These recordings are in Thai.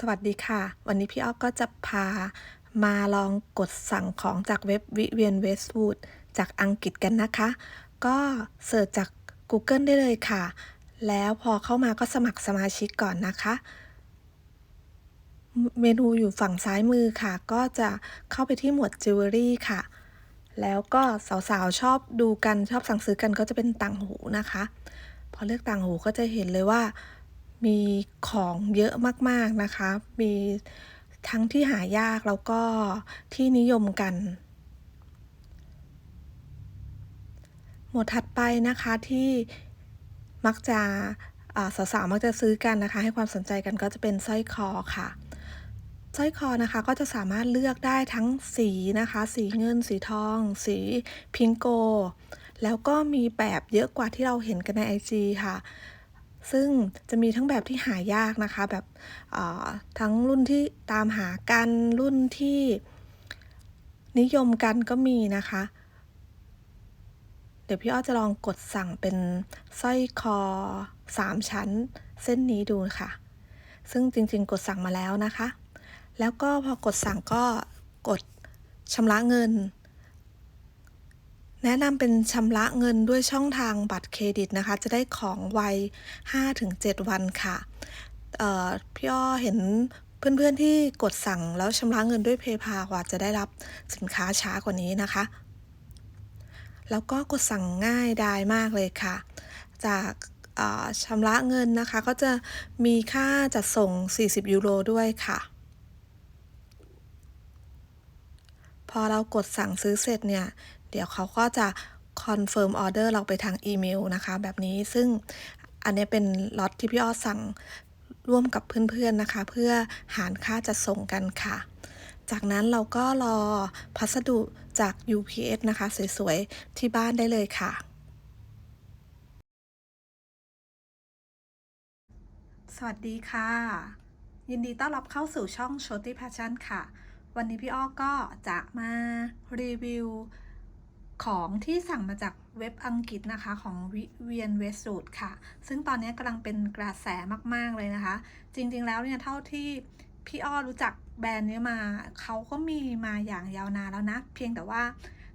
สวัสดีค่ะ วันนี้พี่อ้อก็จะพามาลองกดสั่งของจากเว็บวิเวียนเวสต์วูดจากอังกฤษกันนะคะ ก็เสิร์ชจาก Google ได้เลยค่ะ แล้วพอเข้ามาก็สมัครสมาชิกก่อนนะคะ เมนูอยู่ฝั่งซ้ายมือค่ะ ก็จะเข้าไปที่หมวดจิวเวลรี่ค่ะ แล้วก็สาวๆ ชอบดูกันชอบสั่งซื้อกันก็จะเป็นต่างหูนะคะ พอเลือกต่างหูก็จะเห็นเลยว่า มีของเยอะมากๆนะคะ มีทั้งที่หายากแล้วก็ที่นิยมกัน หมวดถัดไปนะคะที่มักจะสาวๆมักจะซื้อกันนะคะ ให้ความสนใจกันก็จะเป็นสร้อยคอค่ะสร้อยคอนะคะก็จะสามารถเลือกได้ทั้งสีนะคะ สีเงิน สีทอง สีพิงโก แล้วก็มีแบบเยอะกว่าที่เราเห็นกันใน IG ค่ะ ซึ่งจะมีทั้งแบบที่หายากนะคะ แบบทั้งรุ่นที่ตามหากันรุ่นที่นิยมกันก็มีนะคะ เดี๋ยวพี่อ้อจะลองกดสั่งเป็นสร้อยคอสามชั้นเส้นนี้ดูค่ะ ซึ่งจริงๆ กดสั่งมาแล้วนะคะ แล้วก็พอกดสั่งก็กดชำระเงิน แนะนำเป็นชำระเงินด้วยช่องทางบัตรเครดิตนะคะ จะได้ของไว 5-7 วันค่ะพี่อ้อเห็นเพื่อนๆที่กดสั่งแล้วชำระเงินด้วยเพย์พากว่าจะได้รับสินค้าช้ากว่านี้นะคะ แล้วก็กดสั่งง่ายดายมากเลยค่ะ จากชำระเงินนะคะ ก็จะมีค่าจัดส่ง 40 ยูโรด้วยค่ะ พอเรากดสั่งซื้อเสร็จเนี่ย ดี๋ยวเขาก็จะคอนเฟิร์มออเดอร์เราไปทางอีเมลนะคะ แบบนี้ซึ่งอันนี้เป็นล็อตที่พี่อ้อสั่งร่วมกับเพื่อนๆนะคะ เพื่อหารค่าจัดส่งกันค่ะ จากนั้นเราก็รอพัสดุจาก UPS นะคะ สวยๆ ที่บ้านได้เลยค่ะสวัสดีค่ะ ยินดีต้อนรับเข้าสู่ช่อง Shorty Passion ค่ะ วันนี้พี่อ้อก็จะมารีวิว ของที่สั่งมาจากเว็บอังกฤษนะคะของวิเวียนเวสูดค่ะ ซึ่งตอนนี้กำลังเป็นกระแสมากๆเลยนะคะ จริงๆแล้วเนี่ยเท่าที่พี่อ้อรู้จักแบรนด์นี้มาเขาก็มีมาอย่างยาวนานแล้วนะ เพียงแต่ว่า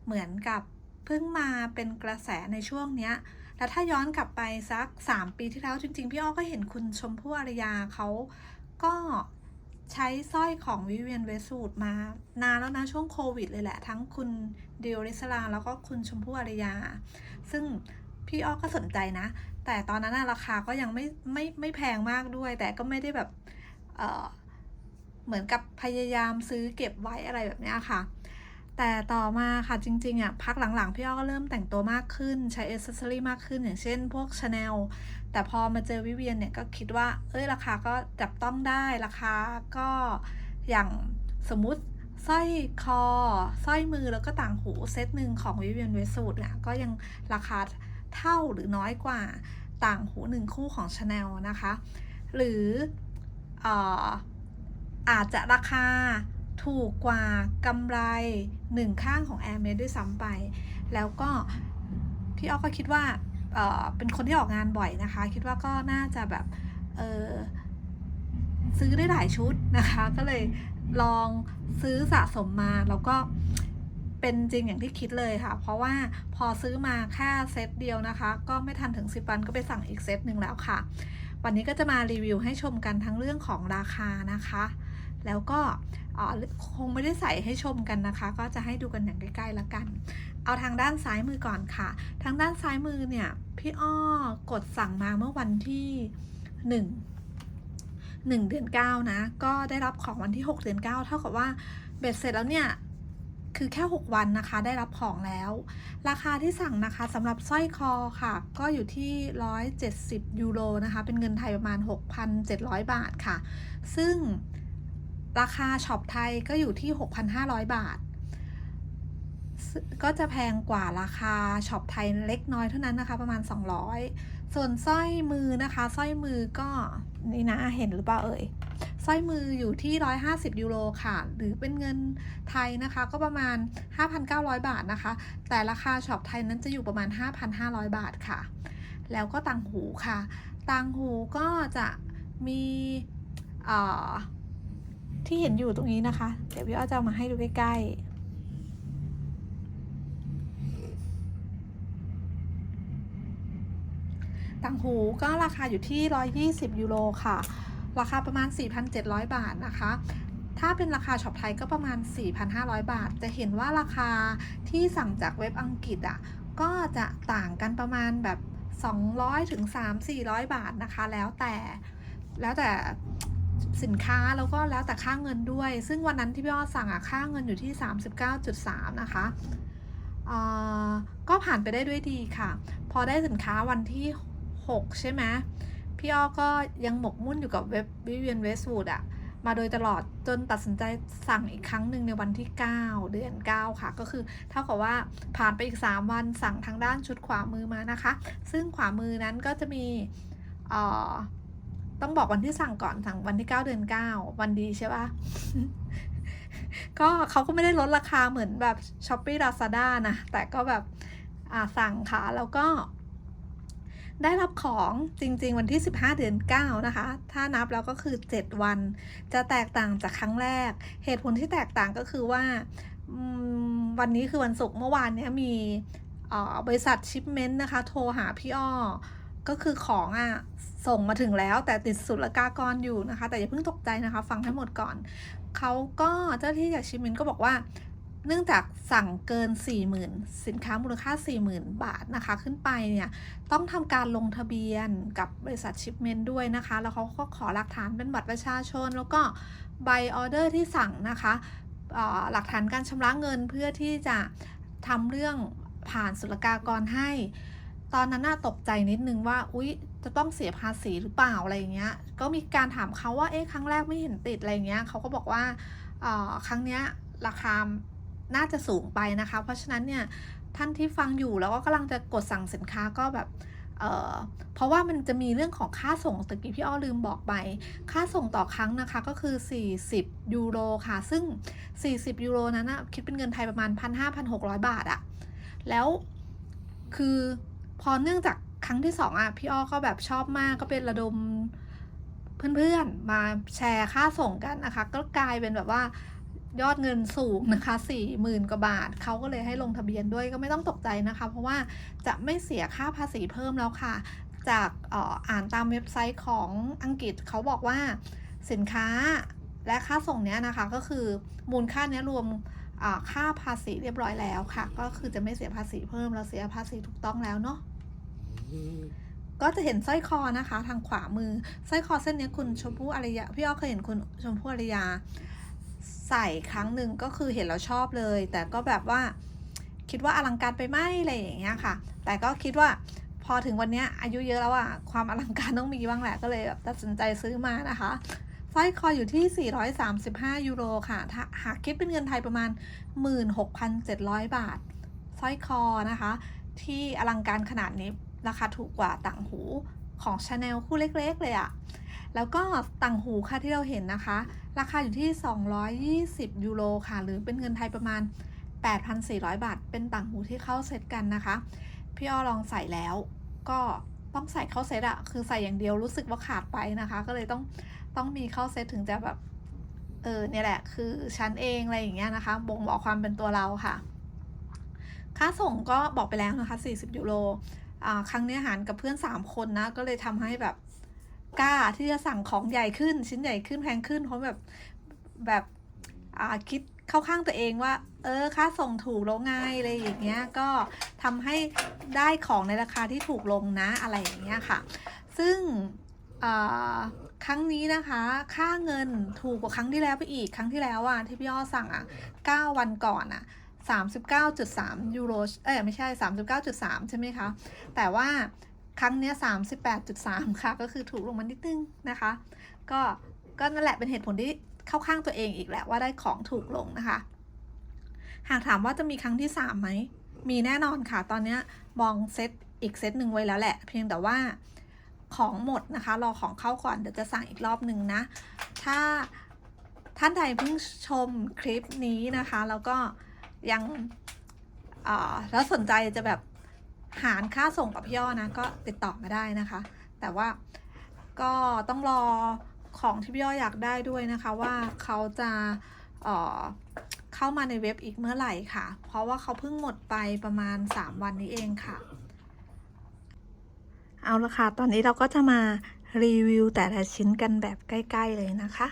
เหมือนกับเพิ่งมาเป็นกระแสในช่วงเนี้ยแล้วถ้าย้อนกลับไปสัก 3 ปีที่แล้วจริงๆ พี่อ้อก็เห็นคุณชมพู่อารยาเขาก็ ใช้สร้อยของวิเวียนเวสูดมานานแล้วนะช่วงโควิดเลยแหละ ทั้งคุณเดียริสลาแล้วก็คุณชมพู่อารยา ซึ่งพี่อ้อก็สนใจนะ แต่ตอนนั้นราคาก็ยังไม่ไม่ไม่แพงมากด้วย แต่ก็ไม่ได้แบบเออเหมือนกับพยายามซื้อเก็บไว้อะไรแบบนี้ค่ะ แต่ต่อมาค่ะจริงๆอะพักหลังๆ พี่อ้อก็เริ่มแต่งตัวมากขึ้นใช้เอเซอรี่มากขึ้นอย่างเช่นพวกชาแนลแต่พอมาเจอวิเวียนเนี่ยก็คิดว่า เอ้ยราคาก็จับต้องได้ราคาก็อย่างสมมุติสร้อยคอสร้อยมือแล้วก็ต่างหูเซตหนึ่งของวิเวียนเวสูดเนี่ยก็ยังราคาเท่าหรือน้อยกว่าต่างหูหนึ่งคู่ของชาแนลนะคะ หรืออ่ออาจจะราคา ถูกกว่ากำไรหนึ่งข้างของ a i r m e d ด้วยซ้ำไป แล้วก็พี่อ้อก็คิดว่าเเป็นคนที่ออกงานบ่อยนะคะ คิดว่าก็น่าจะแบบซื้อได้หลายชุดนะคะ ก็เลยลองซื้อสะสมมาแล้วก็เป็นจริงอย่างที่คิดเลยค่ะ เพราะว่าพอซื้อมาแค่เซตเดียวนะคะ ก็ไม่ทันถึง 10 วันก็ไปสั่งอีกเซตหนึ่งแล้วค่ะ วันนี้ก็จะมารีวิวให้ชมกันทั้งเรื่องของราคานะคะ แล้วก็ คงไม่ได้ใส่ให้ชมกันนะคะ ก็จะให้ดูกันอย่างใกล้ๆแล้วกัน เอาทางด้านซ้ายมือก่อนค่ะ ทางด้านซ้ายมือเนี่ยพี่อ้อกดสั่งมาเมื่อวันที่หนึ่งเดือนเก้านะ ก็ได้รับของวันที่หกเดือนเก้าเท่ากับว่าเบ็ดเสร็จแล้วเนี่ยคือแค่ 6 วันนะคะได้รับของแล้ว ราคาที่สั่งนะคะสำหรับสร้อยคอค่ะ ก็อยู่ที่ 170 ยูโรนะคะ เป็นเงินไทยประมาณ 6,700 บาทค่ะ ซึ่ง ราคาช็อปไทยก็อยู่ที่ 6,500 บาท ก็จะแพงกว่าราคาช็อปไทยเล็กน้อยเท่านั้นนะคะ ประมาณ 200 ส่วนสร้อยมือนะคะสร้อยมือก็นี่นะเห็นหรือเปล่าเอ่ยสร้อยมืออยู่ที่ 150 ยูโรค่ะ หรือเป็นเงินไทยนะคะ ก็ประมาณ 5,900 บาทนะคะ แต่ราคาช็อปไทยนั้นจะอยู่ประมาณ 5,500 บาทค่ะ แล้วก็ต่างหูค่ะ ต่างหูก็จะมีอ่า ที่เห็นอยู่ตรงนี้นะคะ เดี๋ยวพี่อ้อจะเอามาให้ดูใกล้ๆต่างหูก็ราคาอยู่ที่ 120 ยูโรค่ะ ราคาประมาณ 4,700 บาทนะคะ ถ้าเป็นราคาช็อปไทยก็ประมาณ 4,500 บาท จะเห็นว่าราคาที่สั่งจากเว็บอังกฤษอะ ก็จะต่างกันประมาณแบบ 200ถึง3 400 บาทนะคะ แล้วแต่ แล้วแต่ สินค้าแล้วก็แล้วแต่ค่าเงินด้วย ซึ่งวันนั้นที่พี่อ้อสั่งอะค่าเงินอยู่ที่ 39.3 นะคะก็ผ่านไปได้ด้วยดีค่ะ พอได้สินค้าวันที่ 6 ใช่ไหมพี่อ้อก็ยังหมกมุ่นอยู่กับเว็บวิเวียนเวส w ูดอะมาโดยตลอดจนตัดสินใจสั่งอีกครั้งหนึ่งในวันที่ 9 เดือน 9 ค่ะ ก็คือเท่ากับว่าผ่านไปอีก 3 วันสั่งทางด้านชุดขวามือมานะคะ ซึ่งขวามือนั้นก็จะมีเอ่อ ต้องบอกวันที่สั่งก่อนสั่งวันที่9เดือน9วันดีใช่ปะก็เขาก็ไม่ได้ลดราคาเหมือนแบบ s h อ p e e Lazada นะ แต่ก็แบบอ่าสั่งค่ะแล้วก็ ได้รับของจริง ๆ วันที่ 15 เดือน 9 นะคะ ถ้านับแล้วก็คือ 7 วัน จะแตกต่างจากครั้งแรก เหตุผลที่แตกต่างก็คือว่าวันนี้คือวันศุกร์เมื่อวานเนี้ยมีบริษัทชิปเมนต์นะคะ โทรหาพี่อ้อ ก็คือของอะส่งมาถึงแล้วแต่ติดสุลกากรอยู่นะคะ แต่อย่าเพิ่งตกใจนะคะ ฟังให้หมดก่อน เขาก็เจ้าหน้าที่จากชิปเมนต์ก็บอกว่า เนื่องจากสั่งเกิน 40,000 สินค้ามูลค่า 40,000 บาทนะคะ ขึ้นไปเนี่ย ต้องทำการลงทะเบียนกับบริษัทชิปเมนต์ด้วยนะคะ แล้วเขาก็ขอหลักฐานเป็นบัตรประชาชน แล้วก็ใบออเดอร์ที่สั่งนะคะหลักฐานการชำระเงินเพื่อที่จะทำเรื่องผ่านศุลกากรให้ ตอนนั้นน่าตกใจนิดนึงว่า อุ๊ย จะต้องเสียภาษีหรือเปล่าอะไรเงี้ย ก็มีการถามเขาว่า เอ๊ะ ครั้งแรกไม่เห็นติดอะไรเงี้ยเขาก็บอกว่าออครั้งเนี้ยราคา น่าจะสูงไปนะคะ เพราะฉะนั้นเนี่ยท่านที่ฟังอยู่แล้วก็กำลังจะกดสั่งสินค้าก็แบบเเพราะว่ามันจะมีเรื่องของค่าส่งตะกี้พี่อ้อลืมบอกไป ค่าส่งต่อครั้งนะคะก็คือ 40 ยูโรค่ะ ซึ่ง 40 ยูโรนั้นนะคิดเป็นเงินไทยประมาณ 1,500-1,600 บาทอะแล้วคือ พอเนื่องจากครั้งที่สองอะพี่อ้อก็แบบชอบมากก็เป็นระดมเพื่อนๆ มาแชร์ค่าส่งกันนะคะ ก็กลายเป็นแบบว่ายอดเงินสูงนะคะสี่หมื่นกว่าบาท เขาก็เลยให้ลงทะเบียนด้วยก็ไม่ต้องตกใจนะคะ เพราะว่าจะไม่เสียค่าภาษีเพิ่มแล้วค่ะ จากอ่ออ่านตามเว็บไซต์ของอังกฤษเขาบอกว่าสินค้าและค่าส่งเนี้ยนะคะก็คือมูลค่าเนี้ยรวมค่าภาษีเรียบร้อยแล้วค่ะ ก็คือจะไม่เสียภาษีเพิ่มเราเสียภาษีถูกต้องแล้วเนาะ ก็จะเห็นสร้อยคอนะคะ ทางขวามือสร้อยคอเส้นนี้คุณชมพู่อารยาพี่อ้อเคยเห็นคุณชมพู่อารยา ใส่ครั้งหนึ่งก็คือเห็นแล้วชอบเลย แต่ก็แบบว่าคิดว่าอลังการไปไหมอะไรอย่างเงี้ยค่ะ แต่ก็คิดว่าพอถึงวันนี้อายุเยอะแล้วอะความอลังการต้องมีบ้างแหละก็เลยแบบตัดสินใจซื้อมานะคะสร้อยคออยู่ที่ 435 ยูโรค่ะถ้าหากคิดเป็นเงินไทยประมาณ 16,700 บาทสร้อยคอนะคะ ที่อลังการขนาดนี้ ราคาถูกกว่าต่างหูของชาแนลคู่เล็กๆเลยอะแล้วก็ต่างหูค่ะที่เราเห็นนะคะ ราคาอยู่ที่ 220 ยูโรค่ะ หรือเป็นเงินไทยประมาณ 8,400 บาท เป็นต่างหูที่เข้าเซตกันนะคะ พี่อ้อลองใส่แล้วก็ต้องใส่เข้าเซตอะคือใส่อย่างเดียวรู้สึกว่าขาดไปนะคะ ก็เลยต้องต้องมีเข้าเซตถึงจะแบบเออเนี่ยแหละ คือฉันเองอะไรอย่างเงี้ยนะคะ บ่งบอกความเป็นตัวเราค่ะ ค่าส่งก็บอกไปแล้วนะคะ 40 ยูโร ครั้งนี้หารกับเพื่อน 3 คนนะ ก็เลยทำให้แบบกล้าที่จะสั่งของใหญ่ขึ้น ชิ้นใหญ่ขึ้นแพงขึ้นเพราะแบบแบบคิดเข้าข้างตัวเองว่า เออค่าส่งถูกแล้วไงอะไรอย่างเงี้ยก็ทำให้ได้ของในราคาที่ถูกลงนะอะไรอย่างเงี้ยค่ะ ซึ่งครั้งนี้นะคะค่าเงินถูกกว่าครั้งที่แล้วไปอีกครั้งที่แล้วอะที่พี่อ้อสั่งอะ9วันก่อนอะ 39.3 ยูโร เอ้ยไม่ใช่ 39.3 ใช่ไหมคะ แต่ว่าครั้งเนี้ย38.3 ค่ะ ก็คือถูกลงมานิดนึงนะคะ ก็ ก็นั่นแหละเป็นเหตุผลที่เข้าข้างตัวเองอีกแหละว่าได้ของถูกลงนะคะ หากถามว่าจะมีครั้งที่ 3 ไหม มีแน่นอนค่ะ ตอนนี้มองเซตอีกเซตหนึ่งไว้แล้วแหละ เพียงแต่ว่าของหมดนะคะ รอของเข้าก่อน เดี๋ยวจะสั่งอีกรอบหนึ่งนะ ถ้าท่านใดเพิ่งชมคลิปนี้นะคะ แล้วก็ ยังแล้วสนใจจะแบบหารค่าส่งกับพี่อ้อนะ ก็ติดต่อมาได้นะคะ แต่ว่าก็ต้องรอของที่พี่อ้ออยากได้ด้วยนะคะว่าเขาจะเเข้ามาในเว็บอีกเมื่อไหร่ค่ะ เพราะว่าเขาเพิ่งหมดไปประมาณ 3 วันนี้เองค่ะ เอาละค่ะ ตอนนี้เราก็จะมารีวิวแต่ละชิ้นกันแบบใกล้ ๆ เลยนะคะ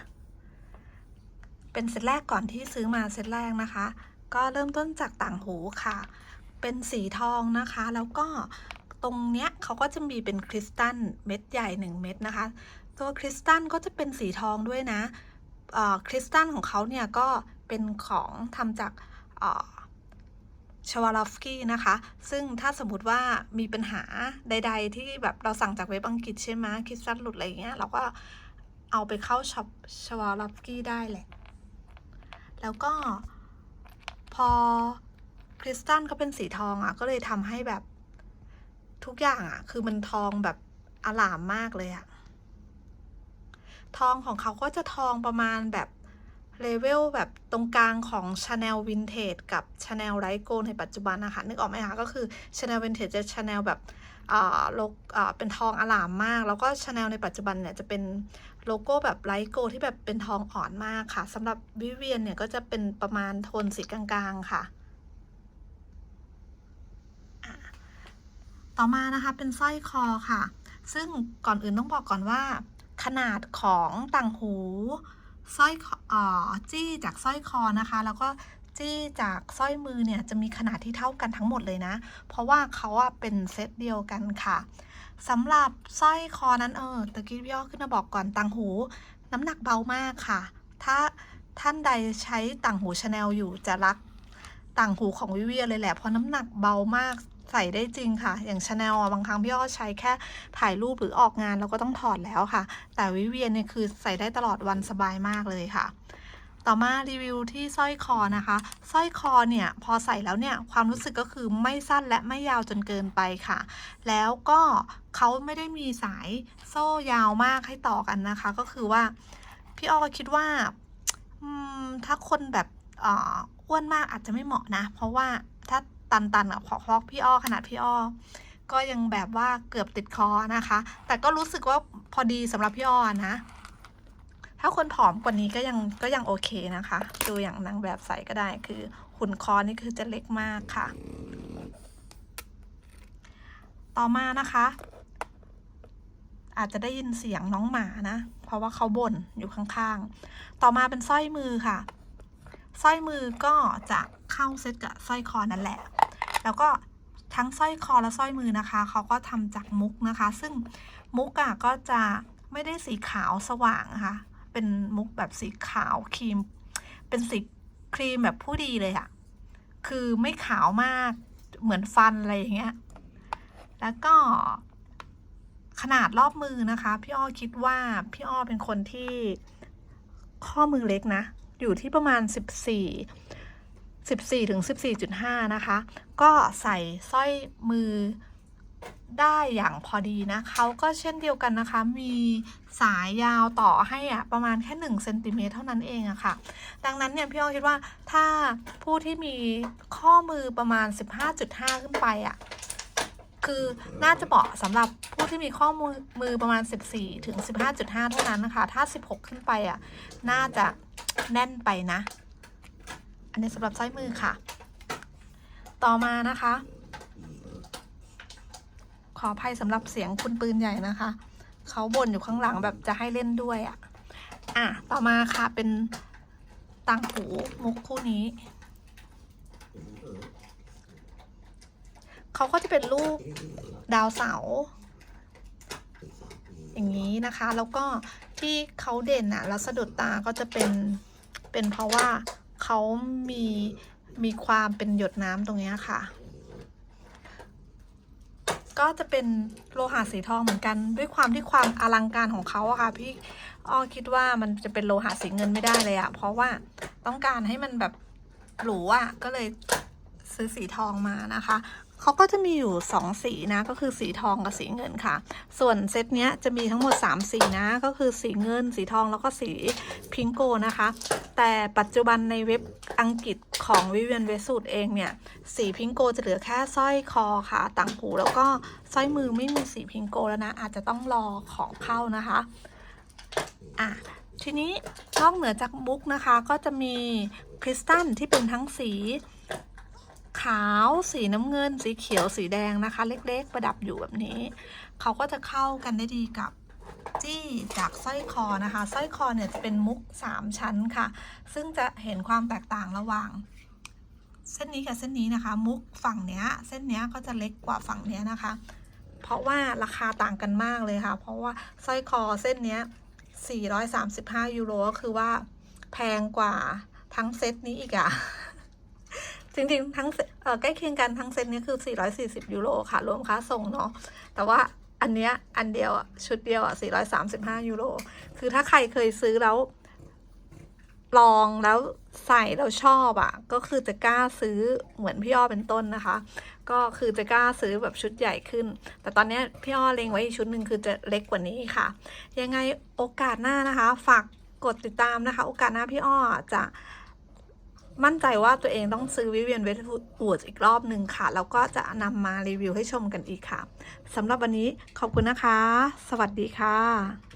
เป็นเซตแรกก่อนที่ซื้อมาเซตแรกนะคะ ก็เริ่มต้นจากต่างหูค่ะ เป็นสีทองนะคะ แล้วก็ตรงเนี้ยเขาก็จะมีเป็นคริสตัลเม็ดใหญ่ 1 เม็ดนะคะ ตัวคริสตัลก็จะเป็นสีทองด้วยนะคริสตัลของเขาเนี่ยก็เป็นของทำจากชวาลอฟกี้นะคะ ซึ่งถ้าสมมติว่ามีปัญหาใด ๆ ที่แบบเราสั่งจากเว็บอังกฤษใช่ไหมคริสตัลหลุดอะไรเงี้ยเราก็เอาไปเข้าช็อปชวาลอฟกี้ได้แหละ แล้วก็ พอคริสตัลเขาเป็นสีทองอะ ก็เลยทำให้แบบทุกอย่างอะ คือมันทองแบบอลามมากเลยอะ ทองของเขาก็จะทองประมาณแบบเลเวลแบบตรงกลางของ Chanel Vintage กับ Chanel Light g o ในปัจจุบันนะคะ นึกออกไหมคะ ก็คือ Chanel Vintage จะ Chanel แบบอ่าโลกอ่าเป็นทองอลามมาก แล้วก็ Chanel ในปัจจุบันเนี่ยจะเป็น โลโก้แบบไลท์โกลที่แบบเป็นทองอ่อนมากค่ะสำหรับวิเวียนเนี่ยก็จะเป็นประมาณโทนสีกลางๆค่ะ ต่อมานะคะเป็นสร้อยคอค่ะ ซึ่งก่อนอื่นต้องบอกก่อนว่า ขนาดของต่างหูสร้อยคออ่อจี้จากสร้อยคอนะคะ แล้วก็จี้จากสร้อยมือเนี่ยจะมีขนาดที่เท่ากันทั้งหมดเลยนะ เพราะว่าเขาอะเป็นเซตเดียวกันค่ะ สำหรับสร้อยคอนั้นเออตะกี้พี่อ้อขึ้นมาบอกก่อนต่างหู น้ำหนักเบามากค่ะ ถ้าท่านใดใช้ต่างหูชาแนลอยู่จะรักต่างหูของวิเวียเลยแหละเพราะน้ำหนักเบามากใส่ได้จริงค่ะ อย่างชาแนลบางครั้งพี่อ้อใช้แค่ถ่ายรูปหรือออกงานเราก็ต้องถอดแล้วค่ะ แต่วิเวียนเนี่ยคือใส่ได้ตลอดวันสบายมากเลยค่ะ ต่อมารีวิวที่สร้อยคอนะคะสร้อยคอเนี่ยพอใส่แล้วเนี่ยความรู้สึกก็คือไม่สั้นและไม่ยาวจนเกินไปค่ะ แล้วก็เขาไม่ได้มีสายโซ่ยาวมากให้ต่อกันนะคะ ก็คือว่าพี่อ้อคิดว่าถ้าคนแบบอ้วนมากอาจจะไม่เหมาะนะ เพราะว่าถ้าตันๆอะพอๆพี่อ้อขนาดพี่อ้อก็ยังแบบว่าเกือบติดคอนะคะ แต่ก็รู้สึกว่าพอดีสำหรับพี่อ้อนะ ถ้าคนผอมกว่านี้ก็ยังก็ยังโอเคนะคะ ดูอย่างนางแบบใส่ก็ได้คือหุ่นคอนี่คือจะเล็กมากค่ะ ต่อมานะคะ อาจจะได้ยินเสียงน้องหมานะ เพราะว่าเขาบ่นอยู่ข้างๆ ต่อมาเป็นสร้อยมือค่ะ สร้อยมือก็จะเข้าเซตกับสร้อยคอนั่นแหละ แล้วก็ทั้งสร้อยคอและสร้อยมือนะคะ เขาก็ทำจากมุกนะคะ ซึ่งมุกอะก็จะไม่ได้สีขาวสว่างนะคะ เป็นมุกแบบสีขาวครีม เป็นสีครีมแบบผู้ดีเลยอะคือไม่ขาวมากเหมือนฟันอะไรอย่างเงี้ย แล้วก็ขนาดรอบมือนะคะ พี่อ้อคิดว่าพี่อ้อเป็นคนที่ข้อมือเล็กนะ อยู่ที่ประมาณ 14 14ถึง14.5 นะคะ ก็ใส่สร้อยมือ ได้อย่างพอดีนะเขาก็เช่นเดียวกันนะคะ มีสายยาวต่อให้อะประมาณแค่1เซนติเมตรเท่านั้นเองอะค่ะ ดังนั้นเนี่ยพี่อ้อคิดว่าถ้าผู้ที่มีข้อมือประมาณ 15.5 ขึ้นไปอะคือน่าจะเหมาะสำหรับผู้ที่มีข้อมือมือประมาณ 14 ถึง 15.5 เท่านั้นนะคะ ถ้า 16 ขึ้นไปอะน่าจะแน่นไปนะ อันนี้สำหรับสร้อยมือค่ะ ต่อมานะคะ ขออภัยสำหรับเสียงคุณปืนใหญ่นะคะ เขาบ่นอยู่ข้างหลังแบบจะให้เล่นด้วยอะ่ะ อะ ต่อมาค่ะเป็นต่างหูมุกคู่นี้ เขาก็จะเป็นรูปดาวเสาอย่างนี้นะคะ แล้วก็ที่เขาเด่นอะแล้วสะดุดตาก็จะเป็นเป็นเพราะว่าเขามีมีความเป็นหยดน้ำตรงนี้ค่ะ ก็จะเป็นโลหะสีทองเหมือนกัน ด้วยความที่ความอลังการของเขาอะค่ะ พี่อ้อคิดว่ามันจะเป็นโลหะสีเงินไม่ได้เลยอะเพราะว่าต้องการให้มันแบบหรูอะก็เลยซื้อสีทองมานะคะ เขาก็จะมีอยู่ 2 สีนะ ก็คือสีทองกับสีเงินค่ะ ส่วนเซตเนี้ยจะมีทั้งหมด 3 สีนะ ก็คือสีเงิน สีทองแล้วก็สีพิงโกนะคะ แต่ปัจจุบันในเว็บอังกฤษของวิเวียนเวสูดเองเนี่ย สีพิงโกจะเหลือแค่สร้อยคอค่ะ ต่างหูแล้วก็สร้อยมือไม่มีสีพิงโกแล้วนะ อาจจะต้องรอของเข้านะคะ อะทีนี้นอกเหนือจากมุกนะคะ ก็จะมีคริสตัลที่เป็นทั้งสี ขาวสีน้ำเงิน สีเขียวสีแดงนะคะ เล็กๆ ประดับอยู่แบบนี้ เขาก็จะเข้ากันได้ดีกับจี้จากสร้อยคอนะคะสร้อยคอเนี่ยจะเป็นมุก 3 ชั้นค่ะ ซึ่งจะเห็นความแตกต่างระหว่าง เส้นนี้กับเส้นนี้นะคะ มุกฝั่งเนี้ย เส้นเนี้ยก็จะเล็กกว่าฝั่งเนี้ยนะคะ เพราะว่าราคาต่างกันมากเลยค่ะ เพราะว่าสร้อยคอเส้นเนี้ย435 ยูโรก็คือว่าแพงกว่าทั้งเซตนี้อีกอะ จริงๆ ทั้งใกล้เคียงกันทั้งเซตนี้คือ 440 ยูโรค่ะ รวมค่าส่งเนาะแต่ว่าอันเนี้ยอันเดียวชุดเดียวอะ 435 ยูโรคือถ้าใครเคยซื้อแล้ว ลองแล้วใส่แล้วชอบอะ ก็คือจะกล้าซื้อเหมือนพี่อ้อเป็นต้นนะคะ ก็คือจะกล้าซื้อแบบชุดใหญ่ขึ้น แต่ตอนเนี้ยพี่อ้อเล็งไว้อีกชุดหนึ่งคือจะเล็กกว่านี้ค่ะ ยังไงโอกาสหน้านะคะ ฝากกดติดตามนะคะ โอกาสหน้าพี่อ้อจะ มั่นใจว่าตัวเองต้องซื้อวิเวียนเวทวูดอีกรอบหนึ่งค่ะ แล้วก็จะนำมารีวิวให้ชมกันอีกค่ะสำหรับวันนี้ขอบคุณนะคะ สวัสดีค่ะ